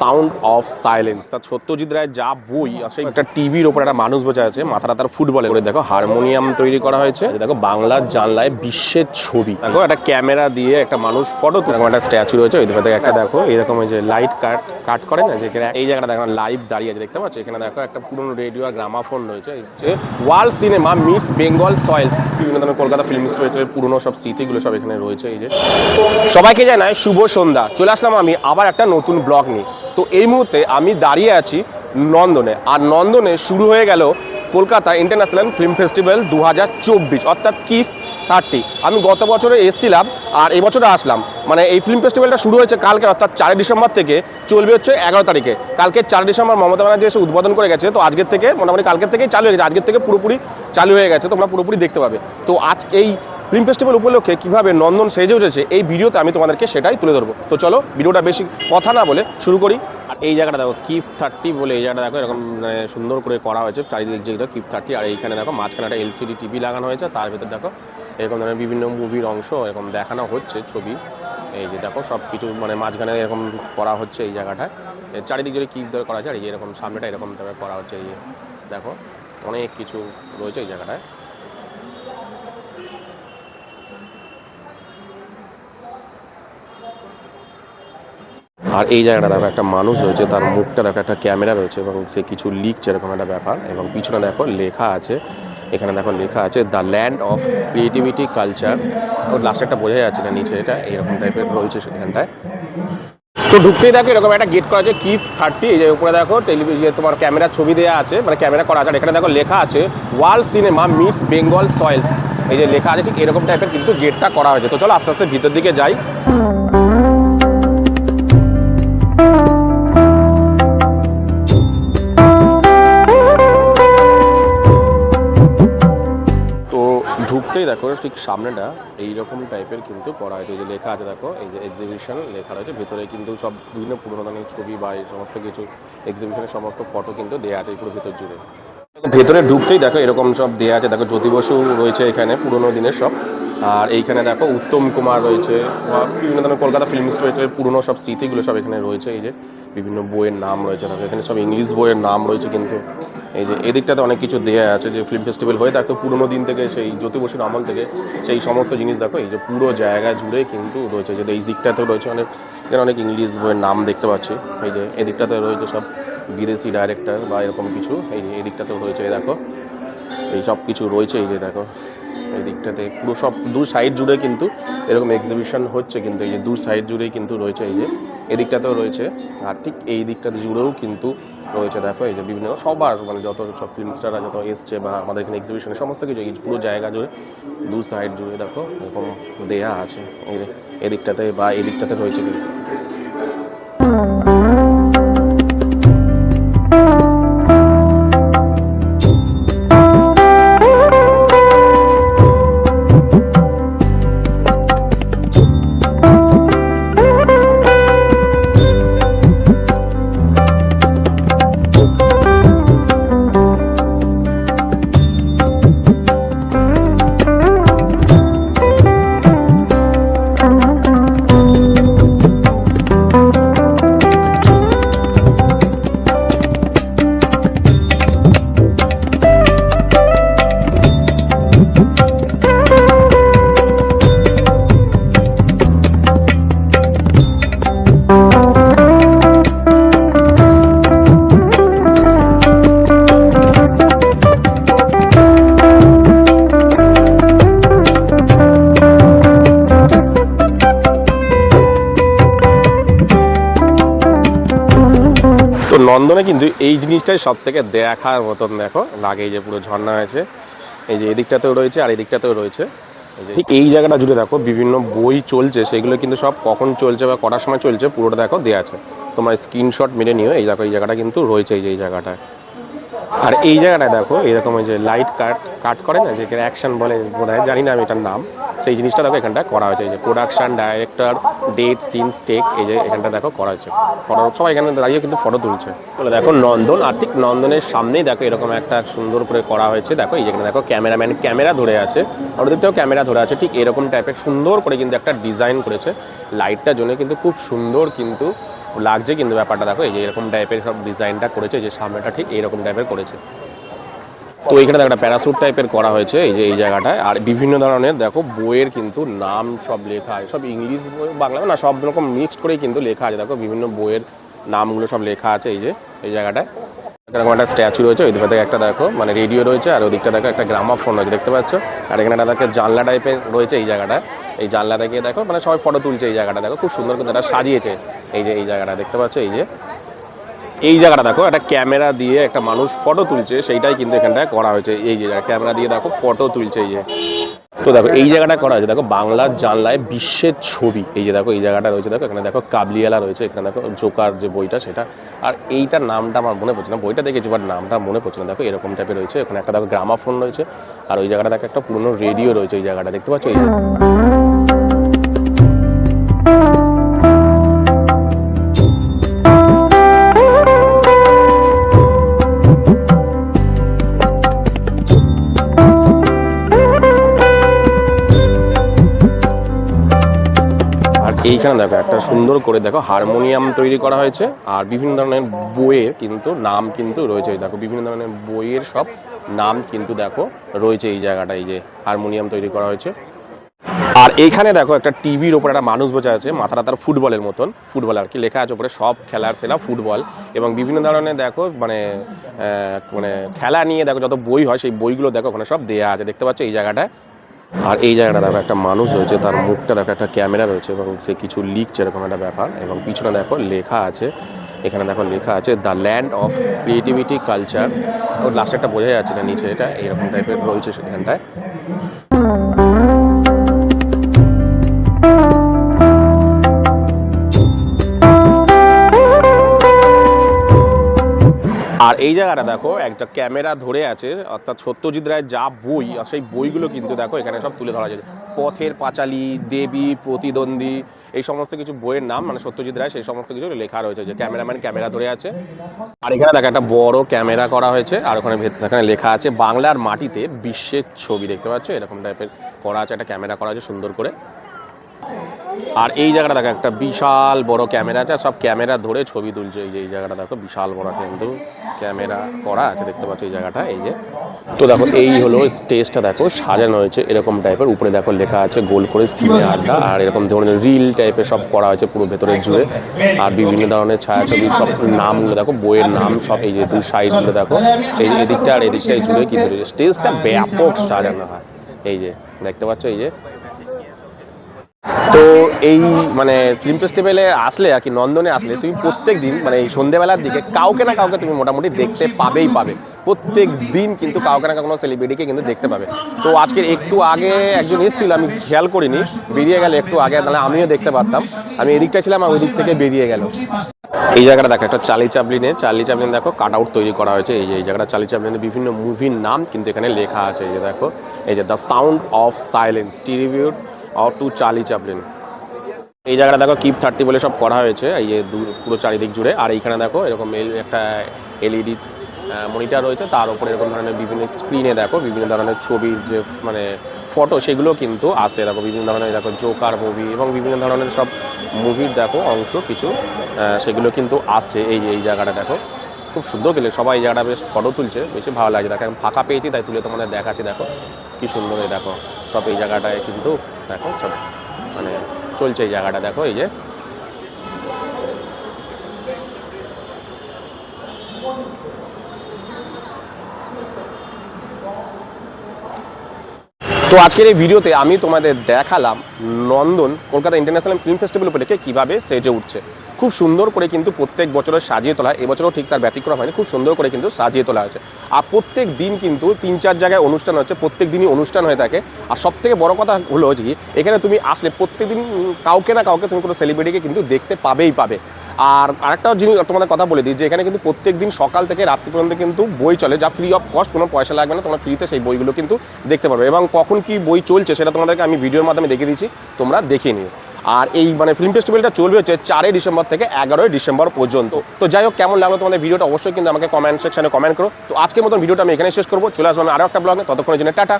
Sound of silence তার সত্যজিৎ রায় যা বই আসে একটা টিভির ওপর একটা মানুষ বসে আছে, মাথাটা তার ফুটবলে করে দেখো হারমোনিয়াম তৈরি করা হয়েছে। দেখো, বাংলার জানলায় বিশ্বের ছবি। দেখো, একটা ক্যামেরা দিয়ে একটা মানুষ ফটো এরকম একটা স্ট্যাচু রয়েছে, ওই দেখো, একটা দেখো, এরকম যে লাইট কাট কাট করে না যেখানে এই জায়গাটা দেখো লাইভ দাঁড়িয়ে আছে, দেখতে পাচ্ছ? এখানে দেখো, একটা পুরনো রেডিও আর গ্রামাফোন রয়েছে। যে world cinema meets Bengal soils বিভিন্ন ধরনের কলকাতা ফিল্ম স্টোরের পুরনো সব স্মৃতিগুলো সব এখানে রয়েছে, এই যে। সবাইকে জানাই শুভ সন্ধ্যা। চলে আসলাম আমি আবার একটা নতুন ব্লগ নিয়ে। তো এই মুহূর্তে আমি দাঁড়িয়ে আছি নন্দনে। আর নন্দনে শুরু হয়ে গেল কলকাতা ইন্টারন্যাশনাল ফিল্ম ফেস্টিভ্যাল দু হাজার চব্বিশ, অর্থাৎ কিফ থার্টি। আমি গত বছরে এসেছিলাম আর এবছরে আসলাম। মানে এই ফিল্ম ফেস্টিভ্যালটা শুরু হয়েছে কালকে, অর্থাৎ চারই ডিসেম্বর থেকে চলবে হচ্ছে এগারো তারিখে। কালকে চার ডিসেম্বর মমতা ব্যানার্জি এসে উদ্বোধন করে গেছে, তো আজকের থেকে মোটামুটি কালকের থেকেই চালু হয়ে গেছে। আজকের থেকে পুরোপুরি চালু হয়ে গেছে, তোমরা পুরোপুরি দেখতে পাবে। তো আজ এই ফিল্ম ফেস্টিভ্যাল উপলক্ষে কীভাবে নন্দন সেজে উঠেছে, এই ভিডিওতে আমি তোমাদেরকে সেটাই তুলে ধরবো। তো চলো, ভিডিওটা বেশি কথা না বলে শুরু করি। আর এই জায়গাটা দেখো কিফ থার্টি বলে এই জায়গাটা দেখো, এরকম মানে সুন্দর করে করা হয়েছে, চারিদিক যেটা কিফ থার্টি আর এইখানে দেখো মাঝখানে একটা এলসিডি টিভি লাগানো হয়েছে, তার ভেতর দেখো এরকম ধরনের বিভিন্ন মুভির অংশ এরকম দেখানো হচ্ছে ছবি। এই যে দেখো সব কিছু মানে মাঝখানে এরকম করা হচ্ছে এই জায়গাটায়। চারিদিক জুড়ে কিপ ধরে করা আর এই যে এরকম সামনেটা এরকম করা হচ্ছে, এই দেখো, অনেক কিছু রয়েছে এই জায়গাটায়। আর এই জায়গাটা দেখো, একটা মানুষ রয়েছে, তার মুখটা দেখো, একটা ক্যামেরা রয়েছে এবং সে কিছু লিখছে এরকম একটা ব্যাপার এবং পিছনে দেখো লেখা আছে, এখানে দেখো লেখা আছে the land of creativity culture ওর লাস্টে একটা বোঝা যাচ্ছে না নিচে, এটা এরকম টাইপের রয়েছে সেখানটায়। তো ঢুকতেই দেখো এরকম একটা গেট করা আছে কিপ থার্টি এই যে উপরে দেখো টেলিভিশন তোমার ক্যামেরার ছবি দেওয়া আছে মানে ক্যামেরা করা আছে এখানে দেখো লেখা আছে world cinema meets Bengal soils এই যে লেখা আছে, ঠিক এরকম টাইপের কিন্তু গেটটা করা হয়েছে। তো চলো আস্তে আস্তে ভিতর দিকে যাই। ঢুকতেই দেখো, ঠিক সামনেটা এইরকম টাইপের কিন্তু করা হয়েছে। যে লেখা আছে দেখো, এই যে এক্সিবিশন লেখা রয়েছে। ভেতরে কিন্তু সব বিভিন্ন পুরোনো ধরনের ছবি বা এই সমস্ত কিছু এক্সিবিশনের সমস্ত ফটো কিন্তু দেওয়া আছে এই পুরো ভেতর জুড়ে। ভেতরে ঢুকতেই দেখো এরকম সব দেওয়া আছে। দেখো জ্যোতি বসু রয়েছে এখানে, পুরোনো দিনের সব। আর এইখানে দেখো উত্তম কুমার রয়েছে, বা বিভিন্ন ধরনের কলকাতা ফিল্ম স্টোরের পুরোনো সব স্মৃতিগুলো সব এখানে রয়েছে, এই যে বিভিন্ন বইয়ের নাম রয়েছে, দেখো এখানে সব ইংলিশ বইয়ের নাম রয়েছে কিন্তু, এই যে এদিকটাতে অনেক কিছু দেওয়া আছে, যে ফিল্ম ফেস্টিভ্যাল হয়ে থাকতো পুরোনো দিন থেকে, সেই জ্যোতি বসুর আমল থেকে, সেই সমস্ত জিনিস দেখো, এই যে পুরো জায়গা জুড়ে কিন্তু রয়েছে যে এই দিকটাতেও রয়েছে অনেক, এখানে অনেক ইংলিশ বইয়ের নাম দেখতে পাচ্ছি, এই যে এদিকটাতে রয়েছে সব বিদেশি ডাইরেক্টর বা এরকম কিছু, এই এদিকটাতেও রয়েছে, এই দেখো, এই সব কিছু রয়েছে, এই যে দেখো এই দিকটাতে পুরো সব, দু সাইড জুড়ে কিন্তু এরকম এক্সিবিশন হচ্ছে কিন্তু, এই যে দু সাইড জুড়েই কিন্তু রয়েছে, এই যে এদিকটাতেও রয়েছে। আর ঠিক এই দিকটাতে জুড়েও কিন্তু রয়েছে, দেখো এই যে বিভিন্ন সবার মানে যত সব ফিল্ম স্টাররা যত এসছে বা আমাদের এখানে এক্সিবিশনে সমস্ত কিছু, এই পুরো জায়গা জুড়ে দু সাইড জুড়ে দেখো, এরকম দেয়া আছে, এই এদিকটাতে বা এদিকটাতে রয়েছে কিন্তু। কিন্তু এই জিনিসটাই সব থেকে দেখার মতন দেখো। লাগে যে পুরো ঝর্ণা হয়েছে। এই যে এদিকটাতেও রয়েছে আর এদিকটাতেও রয়েছে। ঠিক এই জায়গাটা জুড়ে দেখো, বিভিন্ন বই চলছে, সেগুলো কিন্তু সব কখন চলছে বা কটার সময় চলছে, পুরোটা দেখো দেওয়া আছে। তোমার স্ক্রিনশট মেনে নিও, এই দেখো এই জায়গাটা কিন্তু রয়েছে, এই যে এই জায়গাটায়। আর এই জায়গাটায় দেখো, এরকম ওই যে লাইট কাট কাট করে না যে অ্যাকশন বলে বোধ হয় জানি না আমি এটার নাম। সেই জিনিসটা দেখো, এখানটা করা হয়েছে, এই যে production director date scenes take এই যে এখানটা দেখো করা হয়েছে। ফটো সবাই এখানে দাঁড়িয়ে কিন্তু ফটো তুলছে। বলে দেখো নন্দন আর ঠিক নন্দনের সামনেই দেখো এরকম একটা সুন্দর করে করা হয়েছে। দেখো, এই যেখানে দেখো ক্যামেরাম্যান ক্যামেরা ধরে আছে। আর ওদিকটাও ক্যামেরা ধরে আছে, ঠিক এরকম টাইপের সুন্দর করে কিন্তু একটা ডিজাইন করেছে। লাইটটার জন্য কিন্তু খুব সুন্দর কিন্তু লাগছে কিন্তু ব্যাপারটা দেখো, এই যে এরকম টাইপের সব ডিজাইনটা করেছে যে সামনেটা ঠিক এইরকম টাইপের করেছে। তো এইখানে দেখো একটা প্যারাসুট টাইপের করা হয়েছে, এই যে এই জায়গাটায়। আর বিভিন্ন ধরনের, দেখো বইয়ের কিন্তু নাম সব লেখা আছে। সব ইংলিশ বই, বাংলা না, সব রকম মিক্সড করেই কিন্তু লেখা আছে। দেখো বিভিন্ন বইয়ের নামগুলো সব লেখা আছে এই যে, এই জায়গাটায়। এরকম একটা স্ট্যাচু রয়েছে, ওই দিকে একটা দেখো মানে রেডিও রয়েছে, আর ওই দিকটা দেখো একটা গ্রামাফোন রয়েছে, দেখতে পাচ্ছ? আর এখানে একটা দেখো জানলা টাইপের রয়েছে এই জায়গাটায়। এই জানলাটা গিয়ে দেখো মানে সবাই ফটো তুলছে এই জায়গাটা, দেখো, খুব সুন্দর করে এটা সাজিয়েছে। এই যে এই জায়গাটা দেখতে পাচ্ছ? এই যে এই জায়গাটা দেখো, একটা ক্যামেরা দিয়ে একটা মানুষ ফটো তুলছে, সেইটাই কিন্তু এখানটায় করা হয়েছে। এই যে, ক্যামেরা দিয়ে দেখো ফটো তুলছে এই যে। তো দেখো, এই জায়গাটা করা হয়েছে। দেখো, বাংলার জানলায় বিশ্বের ছবি। এই যে দেখো, এই জায়গাটা রয়েছে। দেখো, এখানে দেখো কাবলিয়ালা রয়েছে। এখানে দেখো, জোকার যে বইটা, সেটা। আর এইটার নামটা আমার মনে পড়ছে না। বইটা দেখেছি বাট নামটা মনে পড়ছে না। দেখো, এরকম টাইপের রয়েছে। এখানে একটা দেখো গ্রামাফোন রয়েছে। আর ওই জায়গাটা দেখো, একটা পুরনো রেডিও রয়েছে। ওই জায়গাটা দেখতে পাচ্ছ? এই এইখানে দেখো, একটা সুন্দর করে দেখো, হারমোনিয়াম তৈরি করা হয়েছে, আর বিভিন্ন ধরনের বইয়ের কিন্তু নাম কিন্তু রয়েছে। দেখো, বিভিন্ন ধরনের বইয়ের সব নাম কিন্তু দেখো, রয়েছে এই জায়গাটা, এই যে হারমোনিয়াম তৈরি করা হয়েছে। আর এইখানে দেখো, একটা টিভির ওপর একটা মানুষ বসে আছে, মাথাটা তার ফুটবলের মতন, ফুটবল আর কি, লেখা আছে ওপরে, সব খেলার সেরা ফুটবল। এবং বিভিন্ন ধরনের দেখো মানে মানে খেলা নিয়ে দেখো, যত বই হয়, সেই বইগুলো দেখো, ওখানে সব দেয়া আছে, দেখতে পাচ্ছ এই জায়গাটায়। আর এই জায়গাটা দেখো, একটা মানুষ রয়েছে, তার মুখটা দেখো, একটা ক্যামেরা রয়েছে এবং সে কিছু লিখছে এরকম একটা ব্যাপার এবং পিছনে দেখো লেখা আছে, এখানে দেখো লেখা আছে the land of creativity culture ও লাস্টে একটা বোঝা যাচ্ছে না, নিচে এটা এরকম টাইপের রয়েছে সেখানটায়। আর এই জায়গাটা দেখো, একটা ক্যামেরা ধরে আছে, অর্থাৎ সত্যজিৎ রায়ের যা বই, আর সেই বইগুলো কিন্তু দেখো, এখানে সব তুলে ধরা যায় পথের পাঁচালী, দেবী, প্রতিদ্বন্দ্বী, এই সমস্ত কিছু বইয়ের নাম মানে সত্যজিৎ রায়, সেই সমস্ত কিছু লেখা রয়েছে, যে ক্যামেরাম্যান ক্যামেরা ধরে আছে। আর এখানে দেখো, একটা বড় ক্যামেরা করা হয়েছে, আর ওখানে এখানে লেখা আছে, বাংলার মাটিতে বিশ্বের ছবি। দেখতে পাচ্ছ? এরকম টাইপের করা আছে, একটা ক্যামেরা করা আছে সুন্দর করে। আর এই জায়গাটা দেখো, একটা বিশাল বড় ক্যামেরা আছে সব ক্যামেরা ধরে ছবি তুলছে। এই যে, এই জায়গাটা দেখো, বিশাল বড় কিন্তু ক্যামেরা করা আছে, দেখতে পাচ্ছ এই জায়গাটা, এই যে। তো দেখো, এই হলো স্টেজটা দেখো, সাজানো হয়েছে এরকম টাইপের উপরে দেখো লেখা আছে, গোল করে সিনে আড্ডা, আর এরকম ধরনের রিল টাইপের সব করা হয়েছে পুরো ভেতরে জুড়ে। আর বিভিন্ন ধরনের ছায়াছবি, সব নামগুলো দেখো, বইয়ের নাম সব এই যে দুই সাইডগুলো দেখো। এই এদিকটা আর এদিকটাই জুড়ে কিন্তু স্টেজটা ব্যাপক সাজানো হয়। এই যে, দেখতে পাচ্ছ এই যে তো এই মানে ফিল্ম ফেস্টিভ্যালে আসলে আর কি, নন্দনে আসলে, তুমি প্রত্যেক দিন মানে এই সন্ধ্যেবেলার দিকে কাউকে না কাউকে তুমি মোটামুটি দেখতে পাবেই পাবে। প্রত্যেক দিন কিন্তু কাউকে না কোনো সেলিব্রিটিকে কিন্তু দেখতে পাবে। তো আজকে একটু আগে একজন এসেছিল, আমি খেয়াল করিনি, বেরিয়ে গেল একটু আগে, তাহলে আমিও দেখতে পারতাম। আমি এদিকটা ছিলাম আর ওই দিক থেকে বেরিয়ে গেল। এই জায়গাটা দেখো, একটা চালি চাপলিনে চার্লি চাপলিন দেখো কাট আউট তৈরি করা হয়েছে। এই যে, এই জায়গাটা চার্লি চাপলিনের বিভিন্ন মুভির নাম কিন্তু এখানে লেখা আছে। এই যে দেখো, এই যে the sound of silence tribute of to Charlie Chaplin এই জায়গাটা দেখো কিপ থার্টি বলে সব করা হয়েছে, এই যে পুরো চারিদিক জুড়ে। আর এইখানে দেখো এরকম একটা এলইডি মনিটার রয়েছে। তার উপরে এরকম ধরনের বিভিন্ন স্ক্রিনে দেখো, বিভিন্ন ধরনের ছবির যে মানে ফটো সেগুলো কিন্তু আসে। দেখো বিভিন্ন ধরনের, দেখো জোকার মুভি এবং বিভিন্ন ধরনের সব মুভির দেখো অংশ, কিছু সেগুলো কিন্তু আসছে এই এই জায়গাটা দেখো। খুব সুন্দর গেলে সবাই এই জায়গাটা বেশ ফটো তুলছে, বেশি ভালো লাগছে দেখো আমি ফাঁকা পেয়েছি, তাই তুলে তোমাদের দেখাচ্ছি, দেখো। কি সুন্দর দেখো, সব এই জায়গাটায় কিন্তু দেখো সব মানে চলছে এই জায়গাটা, দেখো এই যে। তো আজকের এই ভিডিওতে আমি তোমাদের দেখালাম Nandan Kolkata international film festival উপলক্ষে কীভাবে সেজে উঠছে। খুব সুন্দর করে কিন্তু প্রত্যেক বছরের সাজিয়ে তোলা হয়। এবছরও ঠিক তার ব্যতিক্রম হয়নি, খুব সুন্দর করে কিন্তু সাজিয়ে তোলা হয়েছে। আর প্রত্যেক দিন কিন্তু তিন চার জায়গায় অনুষ্ঠান হচ্ছে, প্রত্যেক দিনই অনুষ্ঠান হয়ে থাকে। আর সব থেকে বড় কথা হলো যে, এখানে তুমি আসলে প্রত্যেক দিন কাউকে না কাউকে তুমি কোনো সেলিব্রিটিকে কিন্তু দেখতে পাবেই পাবে। আর আরেকটা জিনিস তোমাদের কথা বলে দিই যে, এখানে কিন্তু প্রত্যেক দিন সকাল থেকে রাত্রি পর্যন্ত কিন্তু বই চলে। যা ফ্রি অফ কস্ট কোনো পয়সা লাগবে না, তোমরা ফ্রিতে সেই বইগুলো কিন্তু দেখতে পারবে। এবং কখন কি বই চলছে সেটা তোমাদেরকে আমি ভিডিওর মাধ্যমে দেখিয়ে দিচ্ছি, তোমরা দেখে নিও। আর এই মানে ফিল্ম ফেস্টিভ্যালটা চলবে হচ্ছে চারই ডিসেম্বর থেকে এগারোই ডিসেম্বর পর্যন্ত। তো যাই হোক, কেমন লাগল তোমাদের ভিডিওটা অবশ্যই কিন্তু আমাকে কমেন্ট সেকশনে কমেন্ট করো। তো আজকের মতন ভিডিওটা আমি এখানে শেষ করব। চলে আসব আমি আরও একটা ব্লগে ততক্ষণের জন্য টাটা।